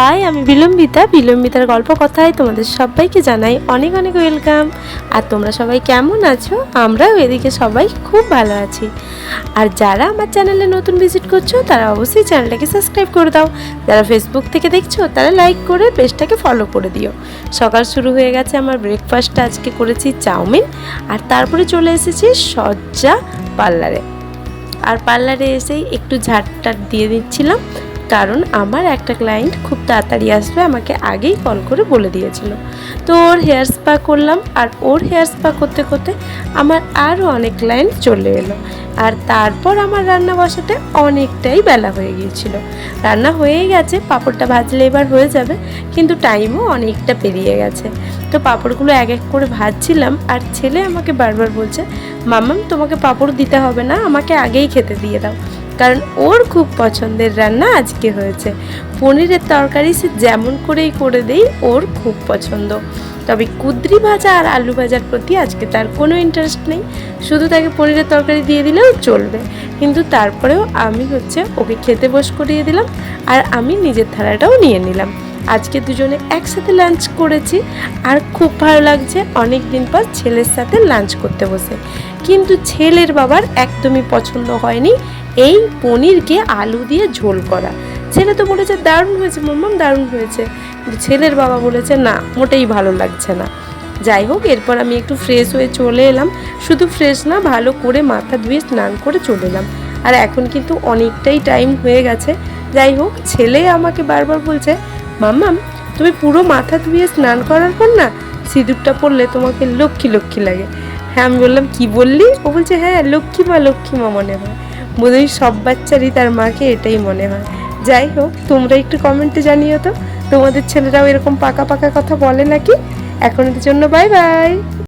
High, আমি বিলম্বিতা। বিলম্বিতার গল্প কথায় তোমাদের সবাইকে জানাই অনেক অনেক ওয়েলকাম। আর তোমরা সবাই কেমন আছো? আমরাও এদিকে সবাই খুব ভালো আছি। আর যারা আমার চ্যানেলে নতুন ভিজিট করছ, তারা অবশ্যই চ্যানেলটাকে সাবস্ক্রাইব করে দাও। যারা ফেসবুক থেকে দেখছ, তারা লাইক করে পেজটাকে ফলো করে দিও। সকাল শুরু হয়ে গেছে, আমার ব্রেকফাস্টটা আজকে করেছি চাউমিন। আর তারপরে চলে এসেছি সজ্জা পার্লারে। আর পার্লারে এসেই একটু ঝাড়টার দিয়ে দিচ্ছিলাম। কারণ আমার একটা ক্লায়েন্ট খুব তাড়াতাড়ি আসবে, আমাকে আগেই কল করে বলে দিয়েছিল। তো ওর হেয়ার স্পা করলাম, আর ওর হেয়ার স্পা করতে করতে আমার আরও অনেক ক্লায়েন্ট চলে এলো। আর তারপর আমার রান্না বসাতে অনেকটাই বেলা হয়ে গিয়েছিল। রান্না হয়েই গেছে, পাঁপড়টা ভাজলে এবার হয়ে যাবে, কিন্তু টাইমও অনেকটা পেরিয়ে গেছে। তো পাঁপড়গুলো এক এক করে ভাজছিলাম, আর ছেলে আমাকে বারবার বলছে মামাম তোমাকে পাঁপড় দিতে হবে না, আমাকে আগেই খেতে দিয়ে দাও। কারণ ওর খুব পছন্দের রান্না আজকে হয়েছে। পনিরের তরকারি সে যেমন করেই করে দেই, ওর খুব পছন্দ। তবে কুদ্রি ভাজা আর আলু ভাজার প্রতি আজকে তার কোনো ইন্টারেস্ট নেই। শুধু তাকে পনিরের তরকারি দিয়ে দিলেও চলবে। কিন্তু তারপরেও আমি হচ্ছে ওকে খেতে বস করিয়ে দিলাম আর আমি নিজের থালাটাও নিয়ে নিলাম। আজকে দুজনে একসাথে লাঞ্চ করেছি আর খুব ভালো লাগছে অনেক দিন পর ছেলের সাথে লাঞ্চ করতে বসে। কিন্তু ছেলের বাবার একদমই পছন্দ হয়নি। এই পনিরকে আলু দিয়ে ঝোল করা। ছেলে তো বলেছে, দারুণ হয়েছে মাম্মাম, দারুণ হয়েছে। ছেলের বাবা বলেছে, না, মোটেই ভালো লাগছে না। যাই হোক, এরপর আমি একটু ফ্রেশ হয়ে চলে এলাম। শুধু ফ্রেশ না, ভালো করে মাথা ধুয়ে স্নান করে চলে এলাম। আর এখন কিন্তু অনেকটাই টাইম হয়ে গেছে। যাই হোক, ছেলে আমাকে বারবার বলছে, মাম্মাম, তুমি পুরো মাথা ধুয়ে স্নান করার পর না, সিঁদুরটা পরলে তোমাকে লক্ষ্মী লক্ষ্মী লাগে। হ্যাঁ আমি বললাম, কি বললি? ও বলছে হ্যাঁ লক্ষ্মী মা লক্ষ্মী মা মনে হয় বোধহয় সব বাচ্চারই তার মাকে এটাই মনে হয়। যাই হোক, তোমরা একটু কমেন্টে জানিও তো। তোমাদের ছেলেরাও এরকম পাকা পাকা কথা বলে নাকি? এখনের জন্য বাই বাই